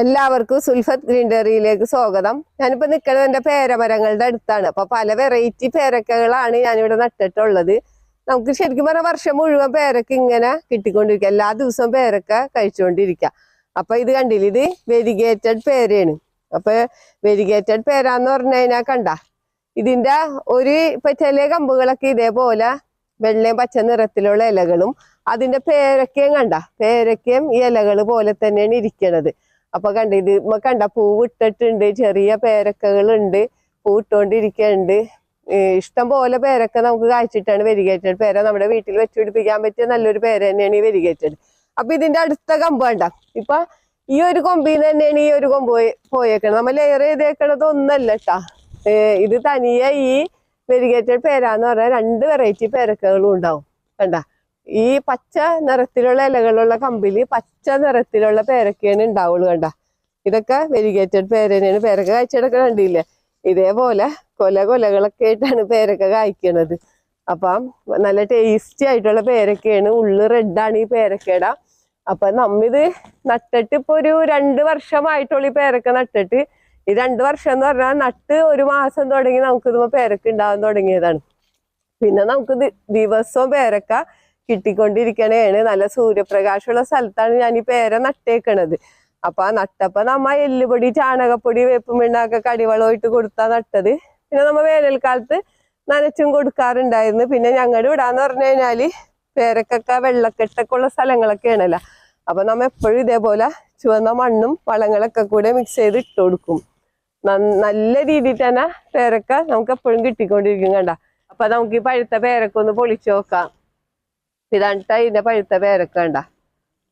എല്ലാവർക്കും സുൽഫത്ത് ഗ്രീൻഡറിയിലേക്ക് സ്വാഗതം. ഞാനിപ്പോ നിൽക്കുന്നത് എന്റെ പേരമരങ്ങളുടെ അടുത്താണ്. അപ്പോൾ പല വെറൈറ്റി പേരക്കകളാണ് ഞാനിവിടെ നട്ടിട്ടുള്ളത്. നമുക്ക് ശരിക്കും പറഞ്ഞാൽ വർഷം മുഴുവൻ പേരക്ക ഇങ്ങനെ കിട്ടിക്കൊണ്ടിരിക്കുക. എല്ലാ ദിവസവും പേരക്ക കഴിച്ചുകൊണ്ടിരിക്കുക. അപ്പോൾ ഇത് കണ്ടില്ല? ഇത് വെരിഗേറ്റഡ് പേരയാണ്. അപ്പോൾ വെരിഗേറ്റഡ് പേരാന്ന് പറഞ്ഞു കഴിഞ്ഞാൽ കണ്ട? ഇതിന്റെ ഒരു ഇപ്പൊ ചില കമ്പുകളൊക്കെ ഇതേപോലെ വെള്ളയും പച്ച നിറത്തിലുള്ള ഇലകളും അതിന്റെ പേരക്കയും കണ്ട? പേരക്കയും ഈ ഇലകൾ പോലെ തന്നെയാണ് ഇരിക്കണത്. അപ്പൊ കണ്ട ഇത് ഇമ്മ കണ്ട പൂവിട്ടിട്ടുണ്ട് ചെറിയ പേരക്കകളുണ്ട് പൂ ഇട്ടുകൊണ്ടിരിക്കുന്നുണ്ട് ഇഷ്ടം പോലെ പേരൊക്കെ നമുക്ക് കാഴ്ചിട്ടാണ് വരികയറ്റുന്നത് പേര നമ്മുടെ വീട്ടിൽ വെച്ച് പിടിപ്പിക്കാൻ പറ്റിയ നല്ലൊരു പേര തന്നെയാണ് ഈ വരികയറ്റുന്നത് അപ്പൊ ഇതിന്റെ അടുത്ത കമ്പ് വേണ്ട ഇപ്പൊ ഈ ഒരു കൊമ്പിൽ നിന്ന് തന്നെയാണ് ഈ ഒരു കൊമ്പ് പോയി- പോയേക്കണത്. നമ്മൾ ലെയർ ചെയ്തേക്കണത് ഒന്നല്ല കേട്ടാ ഇത് തനിയെ ഈ വെരികേറ്റഡ് പേരാന്ന് പറഞ്ഞാൽ രണ്ട് വെറൈറ്റി പേരക്കകളും ഉണ്ടാവും. കണ്ട? ഈ പച്ച നിറത്തിലുള്ള ഇലകളുള്ള കമ്പിലി പച്ച നിറത്തിലുള്ള പേരക്കയാണ് ഉണ്ടാവുള്ളൂ കണ്ട. ഇതൊക്കെ വെരിഗേറ്റഡ് പേരനെയാണ് പേരക്ക കായ്ച്ചെടുക്ക കണ്ടില്ലേ? ഇതേപോലെ കൊല കൊലകളൊക്കെ ആയിട്ടാണ് പേരക്ക കായ്ക്കണത്. അപ്പം നല്ല ടേസ്റ്റി ആയിട്ടുള്ള പേരക്കയാണ്. ഉള്ളു റെഡാണ് ഈ പേരക്കയുടെ അപ്പൊ നമ്മിത് നട്ടിട്ട് ഇപ്പൊ ഒരു രണ്ട് വർഷമായിട്ടുള്ള ഈ പേരക്ക നട്ടിട്ട്. ഈ രണ്ട് വർഷം എന്ന് പറഞ്ഞാൽ നട്ട് ഒരു മാസം തുടങ്ങി നമുക്ക് ഇതുമ്പോ പേരക്ക ഉണ്ടാവാൻ തുടങ്ങിയതാണ്. പിന്നെ നമുക്ക് ദിവസവും പേരക്ക കിട്ടിക്കൊണ്ടിരിക്കണേണ്. നല്ല സൂര്യപ്രകാശമുള്ള സ്ഥലത്താണ് ഞാൻ ഈ പേര നട്ടേക്കണത്. അപ്പൊ ആ നട്ടപ്പോ നമ്മ എല്ലുപൊടി ചാണകപ്പൊടി വേപ്പും പിണ്ണാക്കെ കടിവളമായിട്ട് കൊടുത്താ നട്ടത്. പിന്നെ നമ്മ വേനൽക്കാലത്ത് നനച്ചും കൊടുക്കാറുണ്ടായിരുന്നു. പിന്നെ ഞങ്ങളുടെ ഇവിടാന്ന് പറഞ്ഞു കഴിഞ്ഞാൽ പേരക്കൊക്കെ വെള്ളക്കെട്ടൊക്കെ ഉള്ള സ്ഥലങ്ങളൊക്കെ ആണല്ലോ അപ്പൊ നമ്മ എപ്പോഴും ഇതേപോലെ ചുവന്ന മണ്ണും വളങ്ങളൊക്കെ കൂടെ മിക്സ് ചെയ്ത് ഇട്ട് കൊടുക്കും. നല്ല രീതിയിൽ തന്നെ പേരക്ക നമുക്ക് എപ്പോഴും കിട്ടിക്കൊണ്ടിരിക്കും കണ്ട. അപ്പൊ നമുക്ക് ഈ പഴുത്ത പേരക്ക ഒന്ന് പൊളിച്ചു നോക്കാം. ഇതാണ്ട ഇതിന്റെ പഴുത്ത പേരക്ക കണ്ട.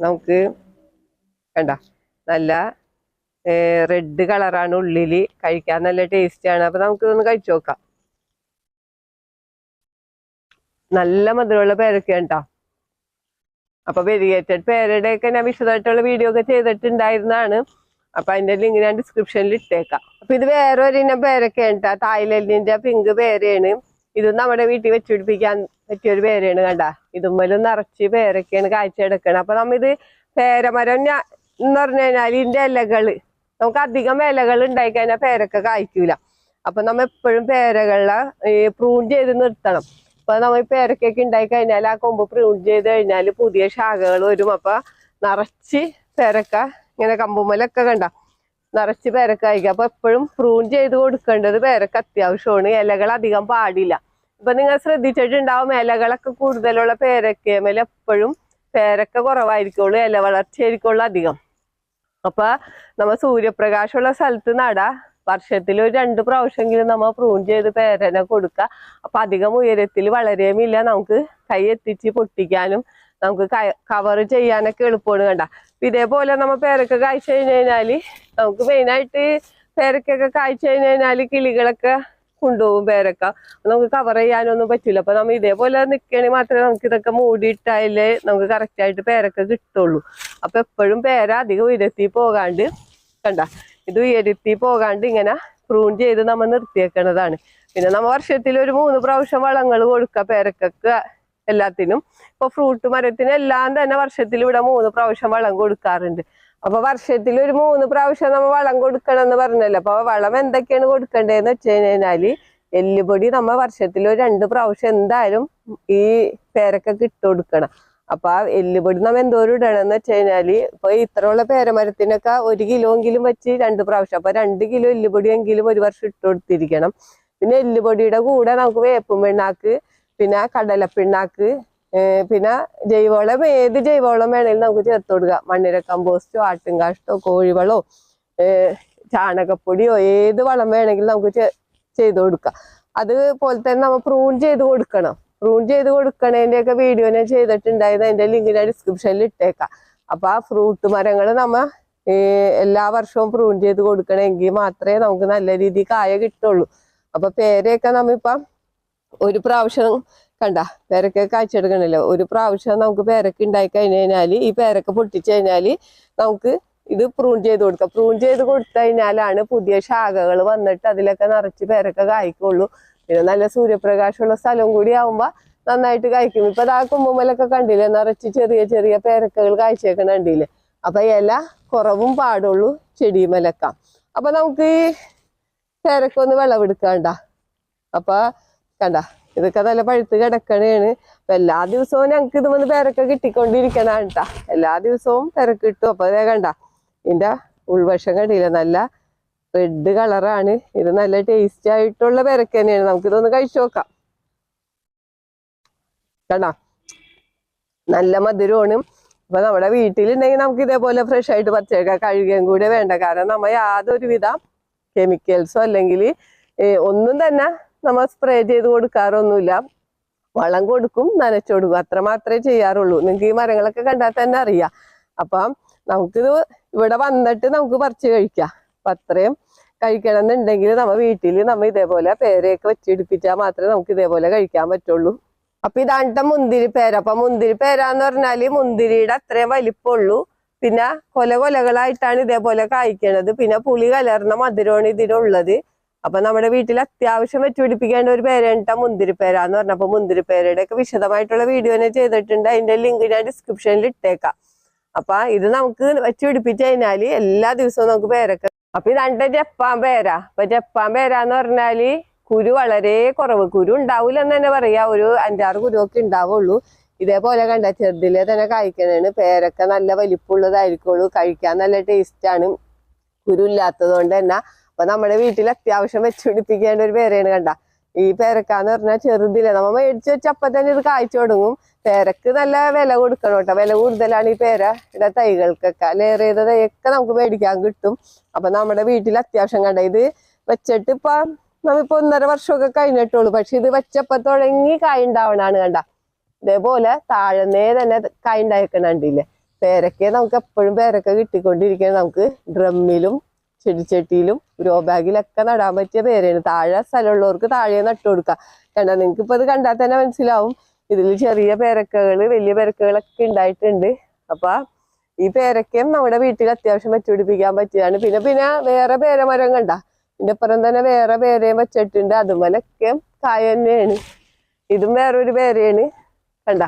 നമുക്ക് കണ്ട. നല്ല റെഡ് കളറാണ് ഉള്ളിൽ. കഴിക്കാൻ നല്ല ടേസ്റ്റ് ആണ്. അപ്പൊ നമുക്ക് ഇതൊന്ന് കഴിച്ചു നോക്കാം. നല്ല മധുരമുള്ള പേരക്കയാണ് ട്ടോ അപ്പൊ വെരിയേറ്റഡ് പേരയുടെ ഒക്കെ ഞാൻ വിശദമായിട്ടുള്ള വീഡിയോ ഒക്കെ ചെയ്തിട്ടുണ്ടായിരുന്നതാണ്. അപ്പൊ അതിന്റെ ലിങ്ക് ഞാൻ ഡിസ്ക്രിപ്ഷനിൽ ഇട്ടേക്കാം. അപ്പൊ ഇത് വേറെ ഒരു ഇനം പേരൊക്കെ ട്ടോ തായ്ലൻഡിന്റെ പിങ്ക് പേരയാണ് ഇത് നമ്മുടെ വീട്ടിൽ വെച്ച് പിടിപ്പിക്കാൻ പറ്റിയ ഒരു പേരയാണ് കണ്ട ഇതുമ്മലും നിറച്ച് പേരൊക്കെയാണ് കാഴ്ചയെടുക്കണം. അപ്പൊ നമ്മിത് പേരമരം ഞാ- എന്ന് പറഞ്ഞു കഴിഞ്ഞാൽ ഇതിന്റെ ഇലകൾ. നമുക്ക് അധികം ഇലകൾ ഉണ്ടായി കഴിഞ്ഞാൽ പേരൊക്കെ കായ്ക്കൂല. അപ്പൊ നമ്മ എപ്പോഴും പേരകളെ പ്രൂൺ ചെയ്ത് നിർത്തണം. അപ്പൊ നമ്മ ഈ പേരക്കൊക്കെ ഉണ്ടായി കഴിഞ്ഞാൽ ആ കൊമ്പ് പ്രൂൺ ചെയ്ത് കഴിഞ്ഞാൽ പുതിയ ശാഖകൾ വരും. അപ്പൊ നിറച്ച് പേരക്ക ഇങ്ങനെ കമ്പുമ്മലൊക്കെ കണ്ട. നിറച്ച് പേരക്ക കഴിക്കുക അപ്പൊ എപ്പോഴും പ്രൂൺ ചെയ്ത് കൊടുക്കേണ്ടത് പേരക്ക അത്യാവശ്യമാണ്. ഇലകൾ അധികം പാടില്ല. ഇപ്പൊ നിങ്ങൾ ശ്രദ്ധിച്ചിട്ടുണ്ടാവും ഇലകളൊക്കെ കൂടുതലുള്ള പേരക്കമേൽ എപ്പോഴും പേരക്ക കുറവായിരിക്കുള്ളൂ ഇല വളർച്ചയായിരിക്കുള്ളൂ അധികം. അപ്പൊ നമ്മ സൂര്യപ്രകാശമുള്ള സ്ഥലത്ത് നടാ. വർഷത്തിൽ ഒരു രണ്ട് പ്രാവശ്യമെങ്കിലും നമ്മൾ പ്രൂൺ ചെയ്ത് പേരനെ കൊടുക്കുക അപ്പൊ അധികം ഉയരത്തിൽ വളരെയുമില്ല നമുക്ക് കൈ എത്തിച്ച് പൊട്ടിക്കാനും നമുക്ക് കവർ ചെയ്യാനൊക്കെ എളുപ്പമാണ് കണ്ട. ഇതേപോലെ നമ്മൾ പേരക്ക കായ്ച്ചു കഴിഞ്ഞു കഴിഞ്ഞാൽ നമുക്ക് മെയിനായിട്ട് പേരക്കൊക്കെ കായ്ച്ചു കഴിഞ്ഞു കഴിഞ്ഞാൽ കിളികളൊക്കെ കൊണ്ടുപോകും പേരക്ക. നമുക്ക് കവർ ചെയ്യാനൊന്നും പറ്റില്ല അപ്പൊ നമ്മൾ ഇതേപോലെ നിൽക്കുകയാണെങ്കിൽ മാത്രമേ നമുക്ക് ഇതൊക്കെ മൂടിയിട്ടായാലേ നമുക്ക് കറക്റ്റ് ആയിട്ട് പേരക്ക കിട്ടുള്ളൂ. അപ്പൊ എപ്പോഴും പേര അധികം ഉയരത്തി പോകാണ്ട് കണ്ട. ഇത് ഉയരത്തി പോകാണ്ട് ഇങ്ങനെ പ്രൂൺ ചെയ്ത് നമ്മൾ നിർത്തിയേക്കണതാണ്. പിന്നെ നമ്മൾ വർഷത്തിൽ ഒരു മൂന്ന് പ്രാവശ്യം വളങ്ങൾ കൊടുക്കുക പേരക്കൊക്കെ. എല്ലാത്തിനും. ഇപ്പൊ ഫ്രൂട്ട് മരത്തിന് എല്ലാം തന്നെ വർഷത്തിൽ ഇവിടെ മൂന്ന് പ്രാവശ്യം വളം കൊടുക്കാറുണ്ട്. അപ്പൊ വർഷത്തിൽ ഒരു മൂന്ന് പ്രാവശ്യം നമ്മൾ വളം കൊടുക്കണം എന്ന് പറഞ്ഞല്ലോ. അപ്പൊ വളം എന്തൊക്കെയാണ് കൊടുക്കേണ്ടതെന്ന് വെച്ച് കഴിഞ്ഞാൽ എല്ലുപൊടി നമ്മ വർഷത്തിൽ ഒരു രണ്ട് പ്രാവശ്യം എന്തായാലും ഈ പേരക്കൊക്കെ ഇട്ട് കൊടുക്കണം. അപ്പൊ ആ എല്ലുപൊടി നമ്മൾ എന്തോരം ഇടണമെന്ന് വെച്ച് കഴിഞ്ഞാൽ ഇപ്പൊ ഇത്രയുള്ള പേരമരത്തിനൊക്കെ ഒരു കിലോ എങ്കിലും വെച്ച് രണ്ട് പ്രാവശ്യം. അപ്പൊ രണ്ട് കിലോ എല്ലുപൊടി എങ്കിലും ഒരു വർഷം ഇട്ട് കൊടുത്തിരിക്കണം. പിന്നെ എല്ലുപൊടിയുടെ കൂടെ നമുക്ക് വേപ്പും പിണ്ണാക്ക് പിന്നെ കടലപ്പിണ്ണാക്ക് പിന്നെ ജൈവവളം ഏത് ജൈവവളം വേണമെങ്കിലും നമുക്ക് ചേർത്ത് കൊടുക്കാം. മണ്ണിര കമ്പോസ്റ്റോ ആട്ടുംകാഷ്ടോ കോഴിവളോ ചാണകപ്പൊടിയോ ഏത് വളം വേണമെങ്കിലും നമുക്ക് ചെയ്ത് കൊടുക്കാം. അതുപോലെ തന്നെ നമ്മൾ പ്രൂൺ ചെയ്ത് കൊടുക്കണം. പ്രൂൺ ചെയ്ത് കൊടുക്കണതിന്റെ ഒക്കെ വീഡിയോ ഞാൻ ചെയ്തിട്ടുണ്ടായത് അതിന്റെ ലിങ്ക് ഞാൻ ഡിസ്ക്രിപ്ഷനിൽ ഇട്ടേക്കാം. അപ്പൊ ആ ഫ്രൂട്ട് മരങ്ങൾ നമ്മ എല്ലാ വർഷവും പ്രൂൺ ചെയ്ത് കൊടുക്കണമെങ്കിൽ മാത്രമേ നമുക്ക് നല്ല രീതിയിൽ കായ കിട്ടുള്ളൂ. അപ്പൊ പേരയൊക്കെ നമ്മിപ്പം ഒരു പ്രാവശ്യം കണ്ട പേരക്ക കാഴ്ചയെടുക്കണല്ലോ ഒരു പ്രാവശ്യം നമുക്ക് പേരക്ക ഉണ്ടായി കഴിഞ്ഞു കഴിഞ്ഞാൽ ഈ പേരക്ക പൊട്ടിച്ചു കഴിഞ്ഞാൽ നമുക്ക് ഇത് പ്രൂൺ ചെയ്ത് കൊടുക്കാം. പ്രൂൺ ചെയ്ത് കൊടുത്തു കഴിഞ്ഞാലാണ് പുതിയ ശാഖകൾ വന്നിട്ട് അതിലൊക്കെ നിറച്ച് പേരക്ക കായ്ക്കുള്ളൂ. പിന്നെ നല്ല സൂര്യപ്രകാശമുള്ള സ്ഥലം കൂടി ആവുമ്പോ നന്നായിട്ട് കായ്ക്കും. ഇപ്പൊ ആ കുമ്പമലൊക്കെ കണ്ടില്ലേ? നിറച്ച് ചെറിയ ചെറിയ പേരക്കകൾ കായ്ച്ചേക്കണ കണ്ടില്ലേ? അപ്പൊ ഇല കുറവും പാടുള്ളൂ ചെടിമലക്കാം. അപ്പൊ നമുക്ക് ഈ പേരക്കൊന്ന് വിളവെടുക്കണ്ട. അപ്പൊ കണ്ട ഇതൊക്കെ നല്ല പഴുത്ത് കിടക്കണേണ്. അപ്പൊ എല്ലാ ദിവസവും ഞങ്ങൾക്ക് ഇത് വന്ന് പേരൊക്കെ കിട്ടിക്കൊണ്ടിരിക്കണാണ് കേട്ടാ എല്ലാ ദിവസവും പേരക്ക് കിട്ടും. അപ്പൊ ഇതേ കണ്ട ഇതിന്റെ ഉൾവശം കണ്ടില്ല നല്ല റെഡ് കളറാണ്. ഇത് നല്ല ടേസ്റ്റ് ആയിട്ടുള്ള പേരക്ക തന്നെയാണ്. നമുക്ക് ഇതൊന്ന് കഴിച്ചു നോക്കാം. കണ്ട നല്ല മധുരമാണ്. അപ്പൊ നമ്മുടെ വീട്ടിലുണ്ടെങ്കിൽ നമുക്ക് ഇതേപോലെ ഫ്രഷ് ആയിട്ട് പറിച്ചേക്കാം കഴുകുകയും കൂടെ വേണ്ട. കാരണം നമ്മ യാതൊരുവിധ കെമിക്കൽസോ അല്ലെങ്കിൽ ഒന്നും തന്നെ നമ്മൾ സ്പ്രേ ചെയ്ത് കൊടുക്കാറൊന്നുമില്ല. വളം കൊടുക്കും നനച്ചു കൊടുക്കും. അത്ര മാത്രമേ ചെയ്യാറുള്ളൂ. നിങ്ങൾക്ക് ഈ മരങ്ങളൊക്കെ കണ്ടാൽ തന്നെ അറിയാം. അപ്പം നമുക്കിത് ഇവിടെ വന്നിട്ട് നമുക്ക് പറിച്ച് കഴിക്കാം. അപ്പം അത്രയും കഴിക്കണം എന്നുണ്ടെങ്കിൽ നമ്മ വീട്ടിൽ നമ്മൾ ഇതേപോലെ പേരയൊക്കെ വെച്ചിടിപ്പിച്ചാൽ മാത്രമേ നമുക്ക് ഇതേപോലെ കഴിക്കാൻ പറ്റുള്ളൂ. അപ്പൊ ഇതാണ്ട മുന്തിരി പേര. അപ്പൊ മുന്തിരി പേരാന്ന് പറഞ്ഞാൽ മുന്തിരിയുടെ അത്രയും വലിപ്പമുള്ളൂ. പിന്നെ കൊല കൊലകളായിട്ടാണ് ഇതേപോലെ കായ്ക്കണത്. പിന്നെ പുളി കലർന്ന മധുരമാണ് ഇതിനുള്ളത് അപ്പൊ നമ്മുടെ വീട്ടിൽ അത്യാവശ്യം വെച്ചുപിടിപ്പിക്കേണ്ട ഒരു പേരാണ് മുന്തിരി പേര എന്ന് പറഞ്ഞപ്പോ മുന്തിരി പേരയുടെ ഒക്കെ വിശദമായിട്ടുള്ള വീഡിയോ തന്നെ ചെയ്തിട്ടുണ്ട്. അതിന്റെ ലിങ്ക് ഞാൻ ഡിസ്ക്രിപ്ഷനിൽ ഇട്ടേക്കാം. അപ്പൊ ഇത് നമുക്ക് വെച്ചുപിടിപ്പിച്ചു കഴിഞ്ഞാൽ എല്ലാ ദിവസവും നമുക്ക് പേരൊക്കെ അപ്പൊ ഇതാണ്ട് ജപ്പാൻ പേര. അപ്പൊ ജപ്പാൻ പേര എന്ന് പറഞ്ഞാൽ കുരു വളരെ കുറവ്. കുരു ഉണ്ടാവൂല എന്ന് തന്നെ പറയാ. ഒരു അഞ്ചാറ് കുരുവൊക്കെ ഉണ്ടാവുള്ളൂ. ഇതേപോലെ കണ്ട ചെറുതിലെ തന്നെ കഴിക്കണേണ്. പേരൊക്കെ നല്ല വലിപ്പമുള്ളതായിരിക്കുള്ളൂ. കഴിക്കാൻ നല്ല ടേസ്റ്റ് ആണ്. കുരു ഇല്ലാത്തത് കൊണ്ട് തന്നെ അപ്പൊ നമ്മുടെ വീട്ടിൽ അത്യാവശ്യം വെച്ചുപിടിപ്പിക്കേണ്ട ഒരു പേരയാണ് കണ്ട. ഈ പേരക്കാന്ന് പറഞ്ഞാൽ ചെറുതില്ല? നമ്മ മേടിച്ച് വെച്ച് അപ്പൊ തന്നെ ഇത് കായ്ച്ചു തുടങ്ങും. പേരക്ക് നല്ല വില കൊടുക്കണം കേട്ടോ. വില കൂടുതലാണ് ഈ പേരയുടെ തൈകൾക്കൊക്കെ ലേറിയത് തൈയൊക്കെ നമുക്ക് മേടിക്കാൻ കിട്ടും. അപ്പൊ നമ്മുടെ വീട്ടിൽ അത്യാവശ്യം കണ്ട. ഇത് വെച്ചിട്ട് ഇപ്പൊ നമ്മിപ്പോ ഒന്നര വർഷമൊക്കെ കഴിഞ്ഞിട്ടുള്ളൂ. പക്ഷെ ഇത് വെച്ചപ്പോ തുടങ്ങി കായ ഉണ്ടാവണാണ് കണ്ട. ഇതേപോലെ താഴന്നേ തന്നെ കായ ഉണ്ടായിക്കണണ്ടില്ലേ പേരക്കെ നമുക്ക് എപ്പോഴും പേരക്ക കിട്ടിക്കൊണ്ടിരിക്കണം നമുക്ക് ഡ്രമ്മിലും ചെടിച്ചട്ടിയിലും ഗ്രോ ബാഗിലൊക്കെ നടാൻ പറ്റിയ പേരാണ്. താഴെ സ്ഥലമുള്ളവർക്ക് താഴെ നട്ടു കൊടുക്കാം. കണ്ട നിങ്ങൾക്ക് ഇപ്പൊ ഇത് കണ്ടാൽ തന്നെ മനസ്സിലാവും. ഇതിൽ ചെറിയ പേരക്കകൾ വലിയ പേരക്കകളൊക്കെ ഉണ്ടായിട്ടുണ്ട്. അപ്പൊ ഈ പേരക്കയും നമ്മുടെ വീട്ടിൽ അത്യാവശ്യം വെച്ചുപിടിപ്പിക്കാൻ പറ്റിയതാണ്. പിന്നെ പിന്നെ വേറെ പേരമരം കണ്ട ഇതിന്റെ അപ്പുറം തന്നെ വേറെ പേരയും വെച്ചിട്ടുണ്ട്. അതുപോലൊക്കെ കായ തന്നെയാണ്. ഇതും വേറൊരു പേരയാണ്. കണ്ട?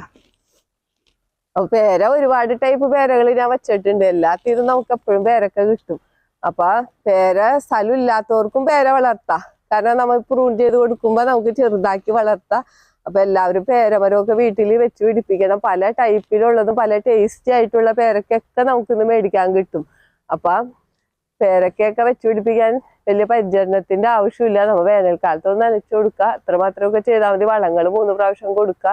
അപ്പൊ പേര ഒരുപാട് ടൈപ്പ് പേരകൾ ഞാൻ വെച്ചിട്ടുണ്ട്. എല്ലാത്തിനും നമുക്ക് എപ്പോഴും പേരൊക്കെ കിട്ടും. അപ്പൊ പേര സ്ഥലം ഇല്ലാത്തവർക്കും പേര വളർത്താം. കാരണം നമ്മൾ പ്രൂൺ ചെയ്ത് കൊടുക്കുമ്പോ നമുക്ക് ചെറുതാക്കി വളർത്താം. അപ്പൊ എല്ലാവരും പേരമരമൊക്കെ വീട്ടിൽ വെച്ച് പിടിപ്പിക്കണം. പല ടൈപ്പിലുള്ളതും പല ടേസ്റ്റി ആയിട്ടുള്ള പേരക്കൊക്കെ നമുക്ക് ഇന്ന് മേടിക്കാൻ കിട്ടും. അപ്പൊ പേരക്കൊക്കെ വെച്ച് പിടിപ്പിക്കാൻ വലിയ പരിചരണത്തിന്റെ ആവശ്യമില്ല. നമ്മൾ വേനൽക്കാലത്ത് ഒന്ന് നനച്ചു കൊടുക്കുക. അത്രമാത്രമൊക്കെ ചെയ്താൽ മതി. വളങ്ങൾ മൂന്ന് പ്രാവശ്യം കൊടുക്കുക.